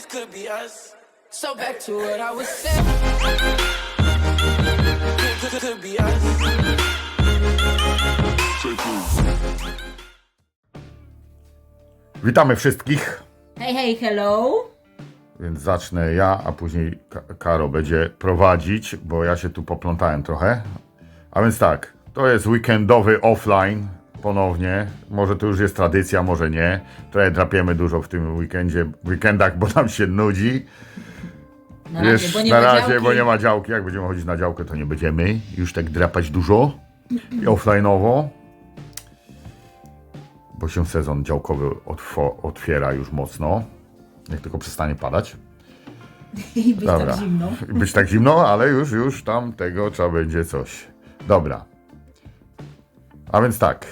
this could be us. So back to what I was saying. Could, could, could be us. Witamy wszystkich, Hej, hej, hello. więc zacznę ja, a później Ka- Karo będzie prowadzić, bo ja się tu poplątałem trochę. A więc tak, to jest weekendowy offline ponownie. Może to już jest tradycja, może nie. Trochę drapiemy dużo w tym weekendzie, weekendach, bo nam się nudzi. Na razie, Wiesz, bo nie na ma razie, działki. bo nie ma działki. Jak będziemy chodzić na działkę, to nie będziemy już tak drapać dużo i offline'owo. Bo się sezon działkowy otwiera już mocno. Jak tylko przestanie padać. I być Dobra. tak zimno. Być tak zimno, ale już, już tam tego trzeba będzie coś. Dobra. A więc tak.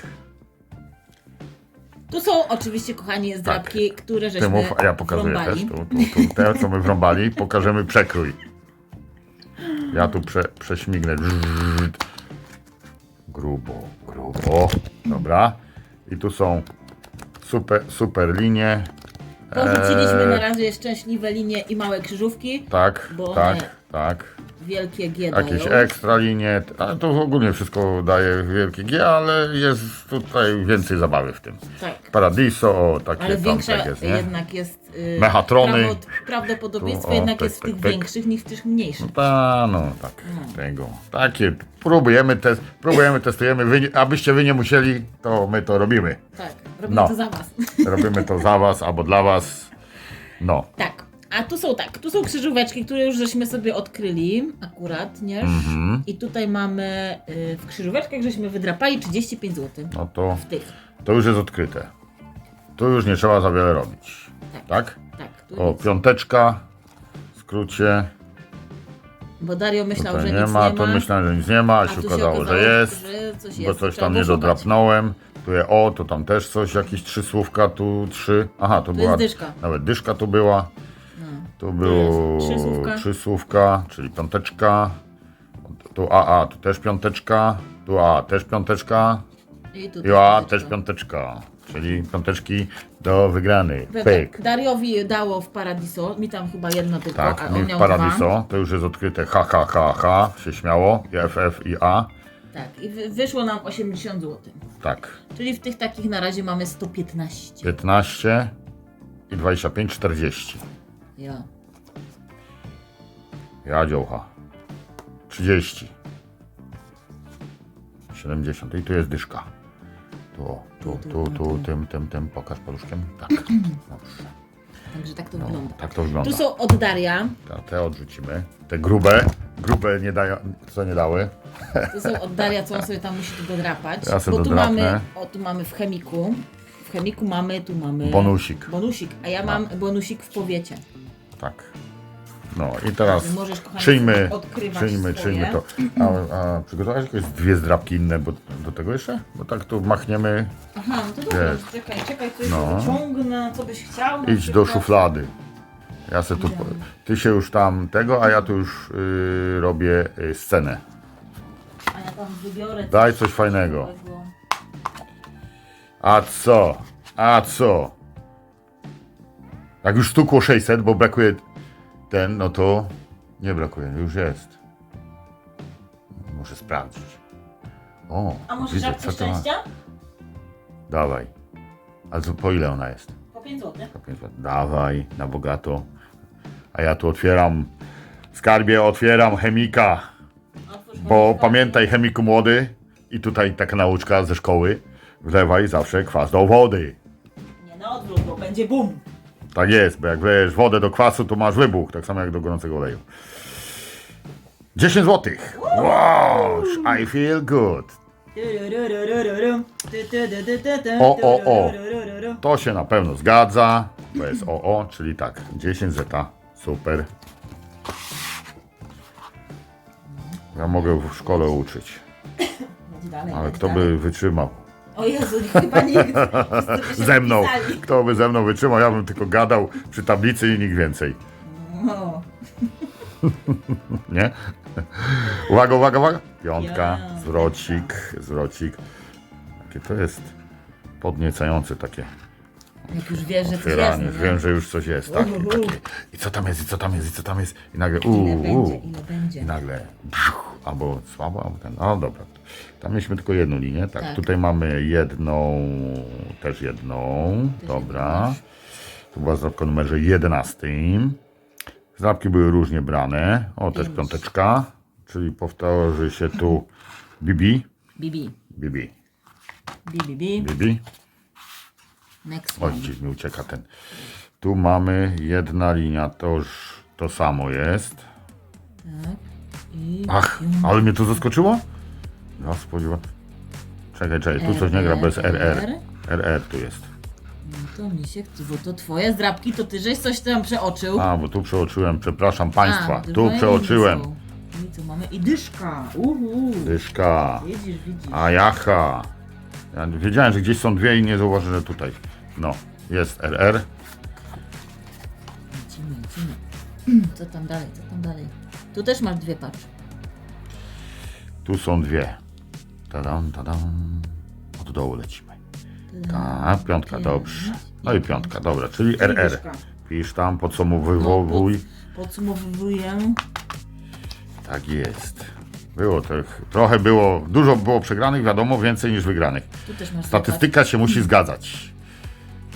Tu są oczywiście, kochani, zdrabki, które Ty żeśmy mów, a ja pokazuję wrąbali. też. Tu, tu, tu, te, co my wrąbali, pokażemy przekrój. Ja tu prze, prześmignę. Grubo, grubo. Dobra. I tu są super, super linie. Porzuciliśmy Eee. na razie szczęśliwe linie i małe krzyżówki. Tak, Bo tak, tak. Wielkie G Jakieś dają. ekstra linie, ale to ogólnie wszystko daje wielkie G, ale jest tutaj więcej zabawy w tym. Tak. Paradiso, o, takie Ale tam większa tak jest, nie? jednak jest y, Mechatrony. prawdo- prawdopodobieństwo Tu, o, jednak pyk, jest w pyk, tych pyk. większych niż w tych mniejszych. Ta, no tak, tego. Takie, próbujemy, test, próbujemy, testujemy, wy, nie- abyście wy nie musieli, to my to robimy. Tak, robimy No. to za was. Robimy to za was albo dla was. No, Tak. A tu są tak, tu są krzyżóweczki, które już żeśmy sobie odkryli akurat, nie? Mhm. I tutaj mamy y, w krzyżóweczkach żeśmy wydrapali 35 zł. no to, W tych. to już jest odkryte. Tu już nie trzeba za wiele robić. Tak? Tak. Tu O, nic. piąteczka, w skrócie. Bo Dario myślał, Tutaj że nie nic ma, nie to ma. myślałem, że nic nie ma, a się tu okazało, że jest. że coś Bo jest. coś Trzeba tam nie szukać. dodrapnąłem. Tu je, o, to tam też coś, jakieś trzy słówka, tu trzy. Aha, tu była. dyszka. Nawet dyszka tu była. Tu było jest trzy słówka. trzy słówka, czyli piąteczka. Tu AA, tu też piąteczka. Tu A też piąteczka. I tu I A piąteczka. też piąteczka. Czyli piąteczki do wygranej. Pyk. Dariowi dało w Paradiso, mi tam chyba jedno tylko, Tak, a mi on w miał dwa. Paradiso, to już jest odkryte H, H, H, H, się śmiało, i F, F i A. Tak, i wy- wyszło nam 80 zł. Tak, Czyli w tych takich na razie mamy 115. 15 i 25, 40. Ja. Ja dziołcha. 30. 70. I tu jest dyszka. Tu, o, tu, tu, tu, tym, tym, tym, pokaż paluszkiem. Tak, dobrze. Także tak to No, wygląda. tak to wygląda. Tu są od Daria, Te, te odrzucimy. Te grube, grube nie dają, co nie dały. tu są od Daria, co on sobie tam musi tu dodrapać. Ja sobie Bo tu dodrapnę. mamy, o tu mamy w chemiku, w chemiku mamy, tu mamy... Bonusik. Bonusik, a ja mam bonusik w powiecie. Tak. No i teraz Także możesz, kochani, czyjmy, odkrywać czyjmy, swoje. czyjmy to. A, a przygotowałeś jakieś dwie zdrabki inne bo, do tego jeszcze? Bo tak tu machniemy, Aha, no to dobra, Jest. czekaj, czekaj, coś No. wyciągnę, co byś chciał. na idź do przykład. szuflady. Ja se tu, ty się już tam tego, a ja tu już y, robię y, scenę. A ja tam wybiorę Daj coś fajnego. A co? A co? Jak już stukło 600, bo brakuje ten, no to nie brakuje, już jest. Muszę sprawdzić. O, A może widzę, co to ma. szczęścia? Dawaj. A co, po ile ona jest? Po 5 zł. Po pięć. Dawaj, na bogato. A ja tu otwieram, skarbie otwieram chemika, bo pamiętaj chemiku młody i tutaj taka nauczka ze szkoły, wlewaj zawsze kwas do wody. Nie na odwrót, bo będzie bum. Tak jest, bo jak wlejesz wodę do kwasu, to masz wybuch, tak samo jak do gorącego oleju. 10 złotych. Wow, I feel good. O, o, o. To się na pewno zgadza. To jest OO, czyli tak, 10 zeta. Super. Ja mogę w szkole uczyć, ale kto by wytrzymał O Jezu, chyba nikt. Wszyscy by się ze mną? Kto by ze mną wytrzymał? Ja bym tylko gadał przy tablicy i nikt więcej. No. Nie? Uwaga, uwaga, uwaga. Piątka, Ja, zwrocik, zwrocik. Jakie to jest podniecające takie. Jak już wiesz, że coś jest, Otwieranie, no wiem, że już coś jest, tak. I, takie, I co tam jest, i co tam jest, i co tam jest. I nagle Ile uuu, będzie, ile będzie. I nagle brzuch, albo słabo, albo ten. No dobra. Tam mieliśmy tylko jedną linię, tak. Tak. Tutaj mamy jedną, też jedną. dobra. jedną Tu była zdrabka o numerze 11. Zdrabki były różnie brane. O, też piąteczka. Czyli powtórzy się tu Bibi. Bibi. Bibi. Bibi. Bibi. Next Oj, one. gdzieś mi ucieka ten. Tu mamy jedna linia, to już to samo jest. Tak. I Ach, ale mnie to zaskoczyło? Ja spodziewam. Czekaj, czekaj, tu coś nie gra bez RR. RR tu jest. No to misiek, bo to twoje zdrabki, to ty żeś coś tam przeoczył. A, bo tu przeoczyłem, przepraszam państwa. A, Tu przeoczyłem. są. I tu mamy i dyszka. Uhu. Dyszka. Widzisz, widzisz. A jacha. Ja wiedziałem, że gdzieś są dwie i nie zauważyłem, że tutaj. No, jest RR. Lecimy, lecimy. Co tam dalej, co tam dalej? Tu też masz dwie, patrz. Tu są dwie. Tadam, tadam. Od dołu lecimy. Tak, piątka, dobrze. No i piątka, dobra, czyli RR. Pisz tam, podsumowywuj. Podsumowuję. Tak jest. Było tych, trochę było, dużo było przegranych, wiadomo, więcej niż wygranych. Tu też masz Statystyka się musi zgadzać.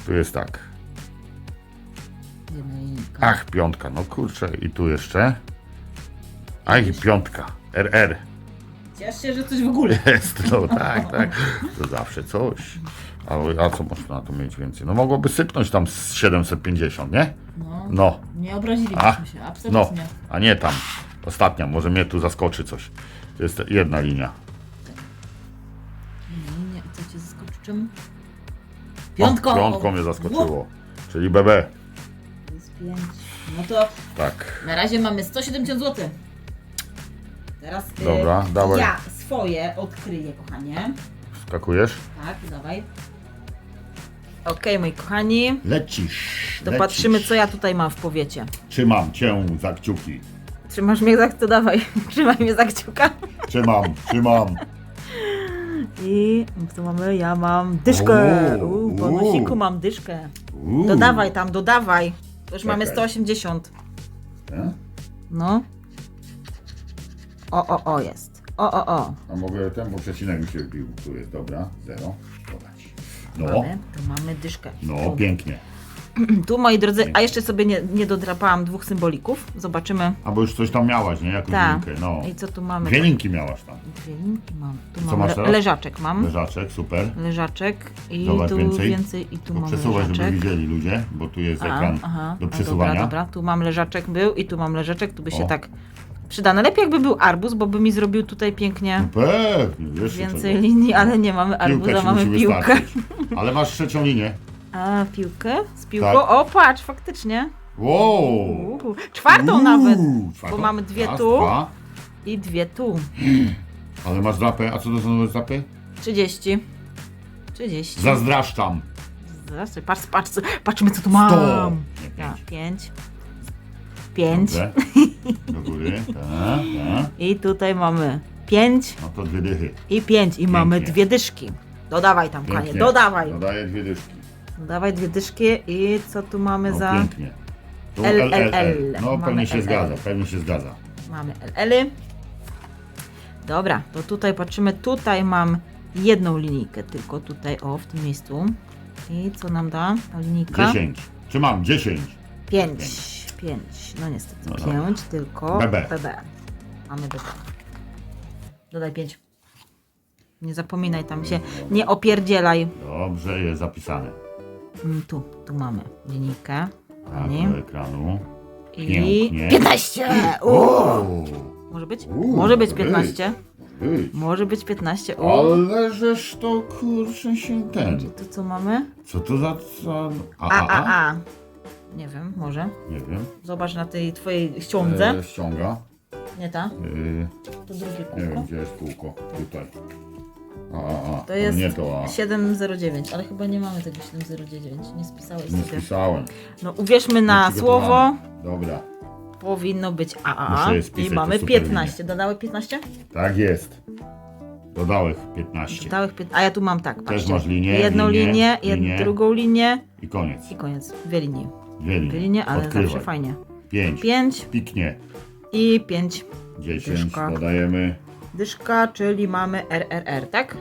Tu jest tak. Jedna linijka. Ach, piątka, no kurczę, i tu jeszcze. Ach, i piątka. RR. Ciesz się, że coś w ogóle. Jest, no tak, tak. To zawsze coś. A, a co można na to mieć więcej? No mogłoby sypnąć tam z 750, nie? No, No, nie obraziliśmy A, się, no, absolutnie. a nie tam. Ostatnia, może mnie tu zaskoczy coś. To jest jedna linia. Nie, nie, co cię zaskoczy czym? O, Piątką! piątką mnie zaskoczyło. Czyli BB. To jest pięć. No to Tak. na razie mamy 170 zł. Teraz y, Dobra, dawaj. ja swoje odkryję, kochanie. Skakujesz? Tak, dawaj. Okej, moi kochani, Lecisz. to patrzymy, co ja tutaj mam w powiecie. Trzymam cię za kciuki. Trzymasz mnie za to dawaj. Trzymaj mnie za kciuka. Trzymam, trzymam. I co mamy? Ja mam dyszkę. Uuu, Uuu, po uuu. nosiku mam dyszkę. Uuu. Dodawaj tam, dodawaj. To już mamy Czekaj. 180. E? No. O, o, o jest. O, o, o. A mogę ten, bo przecinek mi się wbił. Tu jest, dobra. Zero. Dodać. No, Mamy, tu mamy dyszkę. no, Tu. pięknie. Tu, moi drodzy, a jeszcze sobie nie, nie dodrapałam dwóch symbolików. Zobaczymy. A bo już coś tam miałaś, nie? Jakąś Tak. linkę, no. I co tu mamy? Dwie linki miałaś tam. Dwie linki mam. Tu mam masz le- teraz? leżaczek mam. Leżaczek, super. Leżaczek i Zobacz tu więcej. więcej. i tu Bo mam przesuwaj, żeby leżaczek. widzieli ludzie, bo tu jest A, ekran aha, do a, przesuwania. Dobra, dobra, tu mam leżaczek był i tu mam leżaczek, tu by się O. tak przydane. Lepiej jakby był arbuz, bo by mi zrobił tutaj pięknie Pewnie, wiesz więcej czego. linii, ale nie mamy Piłka arbuza, ci mamy musi piłkę. wystarczyć. Ale masz trzecią linię. A, piłkę? Z piłką? Tak. O, patrz, faktycznie. Wow! Uhu. Czwartą Uuu, nawet. czwartą. Bo mamy dwie Raz, tu. Dwa. I dwie tu. Ale masz drapę, a co to są drapy? 30. 30. Zazdraszczam. Zaraz, patrz, patrz, patrzmy co tu mam. Sto. Nie, Ja, pięć. pięć. Pięć. Dobrze. Do góry. Tak, tak. I tutaj mamy pięć No to dwie dychy. i pięć. I mamy dwie dyszki. Dodawaj tam, kochanie, Pięknie. dodawaj. Dodaję dwie dyszki. Dodawaj dwie dyszki i co tu mamy No, za... pięknie. Tu L, L, L, L, L. No Mamy pewnie się L, zgadza, pewnie się zgadza. Mamy LL. Dobra, to tutaj patrzymy. Tutaj mam jedną linijkę, tylko tutaj, o, w tym miejscu. I co nam da ta linijka? 10. Czy mam? 10. 5. 5. No niestety, No 5, tylko BB. BB. Mamy BB. Dodaj 5. Nie zapominaj tam się, nie opierdzielaj. Dobrze, jest zapisane. Mm, Tu, tu mamy linijkę. Tak, Nie. do ekranu. I Pięknie. 15! Uuu. Może być? Uuu, Może być może 15. Być. Może być 15. Uuu. Ale żeż to kurczę się ten. Tu co mamy? Co to za. za... A, A, a, a. Nie wiem, może. Nie wiem. Zobacz na tej twojej ściądze. E, ściąga. Nie ta, E, to drugie nie kółko. wiem, gdzie jest kółko. Tutaj. A, a, a. To jest Nie to, a. 709, ale chyba nie mamy tego 709. Nie spisałeś Nie sobie. spisałem. No uwierzmy na Nie słowo. Dobra. Powinno być AAA. I mamy super 15. Dodały 15? Tak jest. Dodałych 15. Dałych pię- A ja tu mam tak, patrzcie. masz linię, Jedną linię, linię, jed- linię. drugą linię I koniec. i koniec. Dwie linie. Dwie linie. Dwie linie, ale Odkrywaj. zawsze fajnie. 5. Pięć Piknie. i pięć. 10 Dyszka. dodajemy. Dyszka, czyli mamy RRR, tak?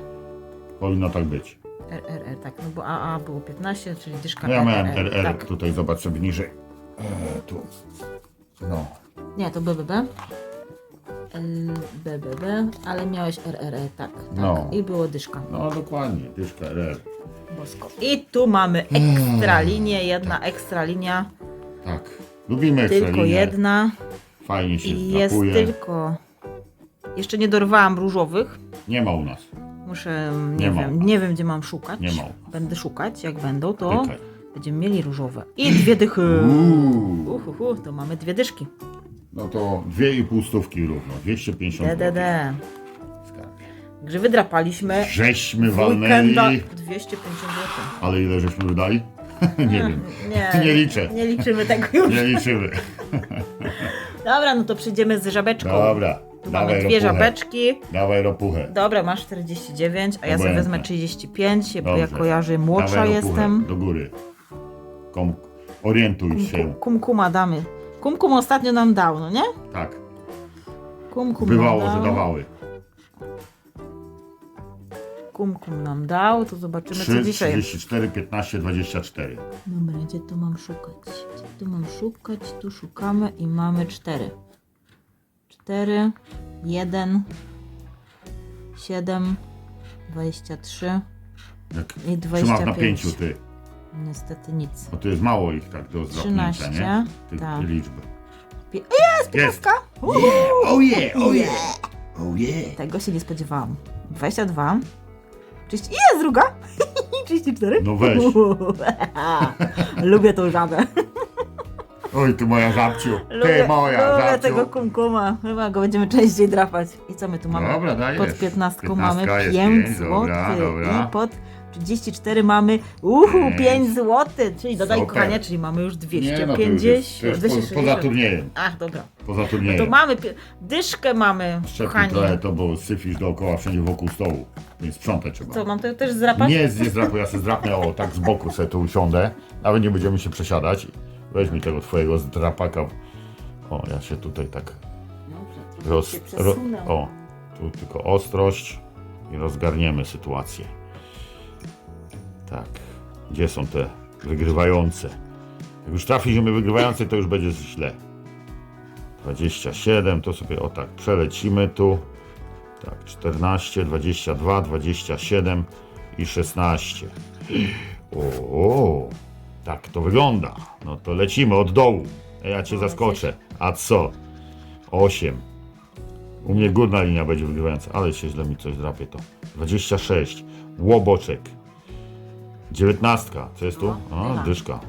Powinno tak być. RRR, tak, no bo AA było 15, czyli dyszka No ja miałem RR tak. tutaj, zobacz sobie niżej. E, tu. No. Nie, to BBB. L- BBB, ale miałeś RRR, tak. tak. No. I było dyszka. No dokładnie, dyszka RR. I tu mamy ekstra linię, jedna ekstra linia, Tak. Lubimy ekstra tylko jedna. Fajnie się I jest drapuje. tylko. Jeszcze nie dorwałam różowych. Nie ma u nas. Muszę, nie, Nie ma. wiem, nie wiem gdzie mam szukać. Nie ma. Będę szukać, jak będą, to Tykaj. będziemy mieli różowe. I dwie dychy. Uuu. Uhuhu, to mamy dwie dyszki. No to dwie i pół stówki równo. 250 zł. DDD. Grze wydrapaliśmy. Żeśmy w walnęli. weekenda 250 zł. Ale ile żeśmy wydali? nie wiem. Nie, Nie liczę. Nie liczymy tego już. Nie liczymy. Dobra, no to przyjdziemy z żabeczką. Dobra. Tu Dawaj mamy dwie ropuchę. żabeczki. Dawaj ropuchę. Dobra, masz 49, a ja sobie Obojętne. wezmę 35, bo ja Dobrze. kojarzę młodsza Dawaj ropuchę. jestem. Do góry. Kom... Orientuj się. Kum, kumkuma damy. Kumkum ostatnio nam dał, no nie? Tak. Kumkum Bywało, nam że dał. dawały. Kumkum nam dał, to zobaczymy co 3, dzisiaj. 34, 15, 24. Dobra, gdzie tu mam szukać? Gdzie tu mam szukać? Tu szukamy i mamy 4. 4, 1, 7, 23 Jak i trzymasz 25. na pięciu ty. Niestety nic. Bo to jest mało ich tak do zdrobnięcia, 13, nie? Tych tak. liczby. Pi- Jest! Piątka? Oh yeah, oh yeah, oh yeah. Tego się nie spodziewałam. 22. 30... Jest druga! 34. No weź. Lubię tą żabę. Oj, ty moja żabciu. Lubię, Ty moja lubię żabciu. tego kumkuma. Chyba go będziemy częściej drapać. I co my tu mamy? Dobra, dajesz. Pod 15 15 mamy jest 5 pięć, zł. dobra, dobra. I pod 34 mamy uhu, Pięć. 5 zł. Czyli dodaj Super. kochanie, czyli mamy już Nie, no to już jest, 250. to już po, 260. poza turniejem. Ach, dobra. Poza To turniejem. mamy, pi- dyszkę mamy, kochani. trochę to, bo syfisz dookoła, wszędzie wokół stołu. Więc sprzątać trzeba. Co, mam to też zdrapać? Nie, nie zdrapuj, ja sobie zdrapnę, o, tak z boku sobie tu usiądę. Nawet nie będziemy się przesiadać. Weź mi tego twojego zdrapaka. O, ja się tutaj tak Dobrze, roz... się Ro, przesunę. o, tu tylko ostrość i rozgarniemy sytuację. Tak. Gdzie są te wygrywające? Jak już trafimy wygrywające, to już będzie źle. 27, to sobie o tak przelecimy tu. Tak, 14, 22, 27 i 16. O, tak to wygląda. No to lecimy od dołu. Ja cię zaskoczę. A co? 8. U mnie górna linia będzie wygrywająca, ale się źle mi coś drapie to. 26. Łoboczek. 19. Co jest tu? No, dycha. dyszka.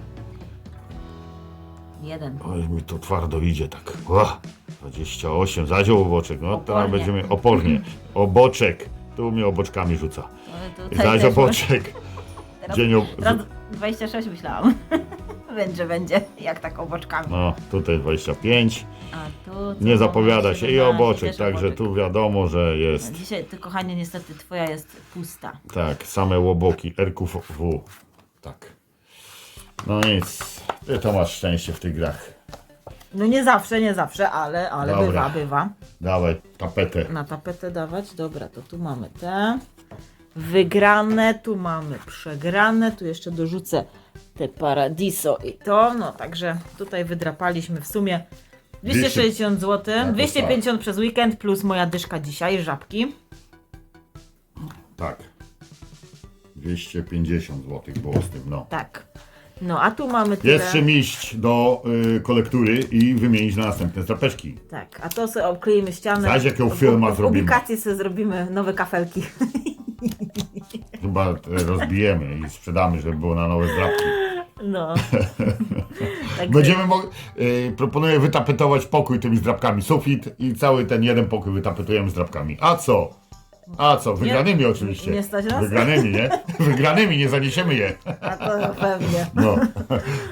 Jeden. Oj, mi to twardo idzie tak. Ła, 28. Zadział oboczek. No teraz Opornie. będziemy opornie. Oboczek. Tu mnie oboczkami rzuca. Tutaj Zaś też oboczek. Teraz, Dzień ob... teraz 26 myślałam. Będzie, będzie, jak tak oboczkami. No, tutaj 25. A tu, co Nie zapowiada mamy? się i 17, oboczek, też także oboczek. tu wiadomo, że jest. Dzisiaj, ty kochanie, niestety twoja jest pusta. Tak, same łoboki RQW. Tak. No nic, ty to masz szczęście w tych grach. No nie zawsze, nie zawsze, ale, ale Dobra. bywa, bywa. Dawaj tapetę. Na tapetę dawać. Dobra, to tu mamy te wygrane, tu mamy przegrane, tu jeszcze dorzucę te Paradiso i to. No także tutaj wydrapaliśmy w sumie 260 zł, to 250 przez weekend plus moja dyszka dzisiaj, żabki. Tak. 250 zł było z tym, no. Tak. No a tu mamy tyle. Jest czym iść do y, kolektury i wymienić na następne strapeczki. Tak, a to sobie obkleimy ścianę. Zaś filma w zrobimy. publikacji sobie zrobimy nowe kafelki. Chyba e, rozbijemy i sprzedamy, żeby było na nowe zdrapki. No. Tak Będziemy mogli. Y, proponuję wytapetować pokój tymi zdrapkami. Sufit i cały ten jeden pokój wytapetujemy zdrapkami. A co? A co? Wygranymi oczywiście. nie stać nas? Wygranymi, nie? Wygranymi, nie zaniesiemy je. A to pewnie. No,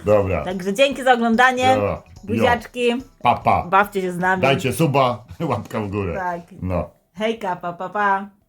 dobra. Także dzięki za oglądanie. Dobra. Buziaczki. Pa, pa. Bawcie się z nami. Dajcie suba, łapka w górę. Tak. No. Hejka, pa, pa, pa.